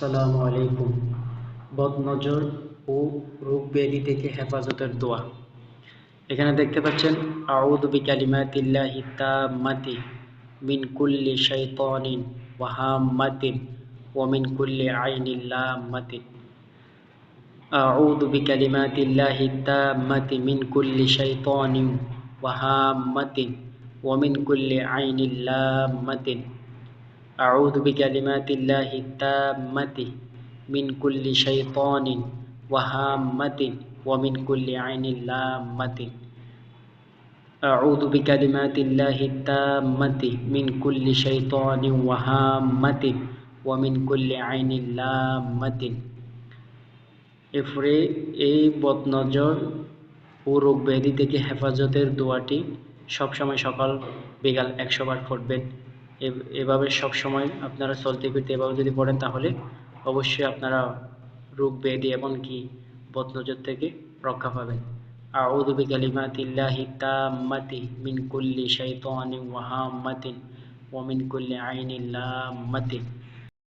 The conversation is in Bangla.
আসসালামু আলাইকুম। বদনজর ও রোগ ব্যাধি থেকে হেফাজতের দোয়া। এখানে দেখতে পাচ্ছেন, আউযু বিকালিমাতিল্লাহি তাম্মাতি মিন কুল্লি শাইতানিন ওয়া হাম্মাতিন ওয়া মিন কুল্লি আইনিন লাম্মাতিন আউযু বিকালিমাতিল্লাহি তাম্মাতি মিন কুল্লি শাইতানিন ওয়া হাম্মাতিন ওয়া মিন কুল্লি আইনিন লাম্মাতিন। أعوذ بكلمات الله التامة من كل شيطان وهامة ومن كل عين لامة أعوذ بكلمات الله التامة من كل شيطان وهامة ومن كل عين لامة এরপরে এই বদনজর ও রোগ ব্যাধি থেকে হেফাজতের দোয়াটি সবসময় সকাল বিকাল একশো বার পড়বেন এভাবে সব সময় আপনারা চলতে ফিরতে এভাবে যদি পড়েন তাহলে অবশ্যই আপনারা রোগ, ব্যাধি এমনকি বদনজর থেকে রক্ষা পাবেন। আউযু বিকালিমাতিল্লাহি তাম্মাতি মিন কুল্লি শাইতানিন ওয়া হাম্মাতিন ওয়া মিন কুল্লি আইনিন